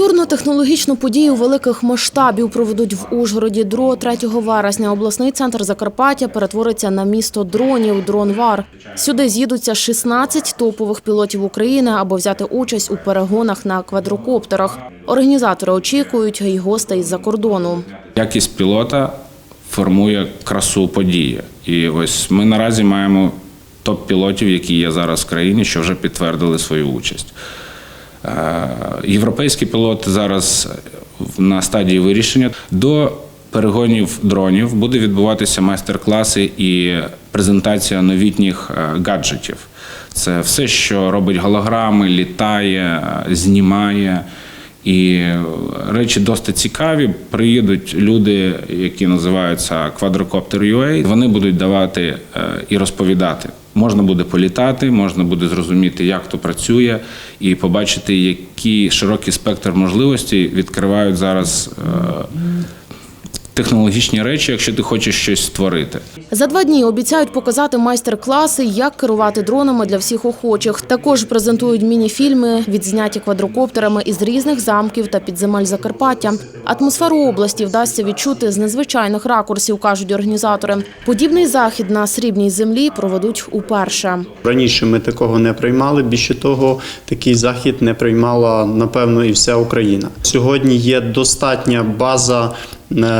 Культурно-технологічну подію великих масштабів проведуть в Ужгороді. 2-3 вересня обласний центр Закарпаття перетвориться на місто дронів «Дронвар». Сюди з'їдуться 16 топових пілотів України, аби взяти участь у перегонах на квадрокоптерах. Організатори очікують й гостей з-за кордону. Якість пілота формує красу події. І ось ми наразі маємо топ-пілотів, які є зараз в країні, що вже підтвердили свою участь. Е, Європейські пілоти зараз на стадії вирішення. До перегонів дронів буде відбуватися майстер-класи і презентація новітніх е, гаджетів. Це все, що робить голограми, літає, е, знімає. І речі досить цікаві. Приїдуть люди, які називаються Quadrocopter UA. Вони будуть давати і розповідати. Можна буде політати, можна буде зрозуміти, як то працює, і побачити, який широкий спектр можливостей відкривають зараз е, технологічні речі, якщо ти хочеш щось створити. За два дні обіцяють показати майстер-класи, як керувати дронами для всіх охочих. Також презентують міні-фільми, відзняті квадрокоптерами із різних замків та підземель Закарпаття. Атмосферу області вдасться відчути з незвичайних ракурсів, кажуть організатори. Подібний захід на срібній землі проведуть уперше. Раніше ми такого не приймали. Більше того, такий захід не приймала напевно і вся Україна. Сьогодні є достатня база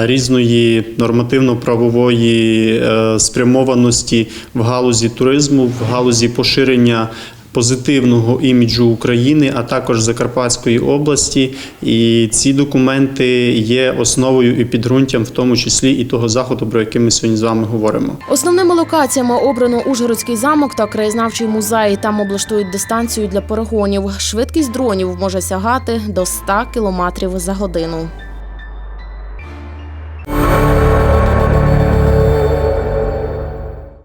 різної нормативно-правової е, спрямованості в галузі туризму, в галузі поширення. Позитивного іміджу України, а також Закарпатської області, і ці документи є основою і підґрунтям, в тому числі і того заходу, про який ми сьогодні з вами говоримо. Основними локаціями обрано Ужгородський замок та краєзнавчий музей. Там облаштують дистанцію для перегонів. Швидкість дронів може сягати до 100 кілометрів за годину.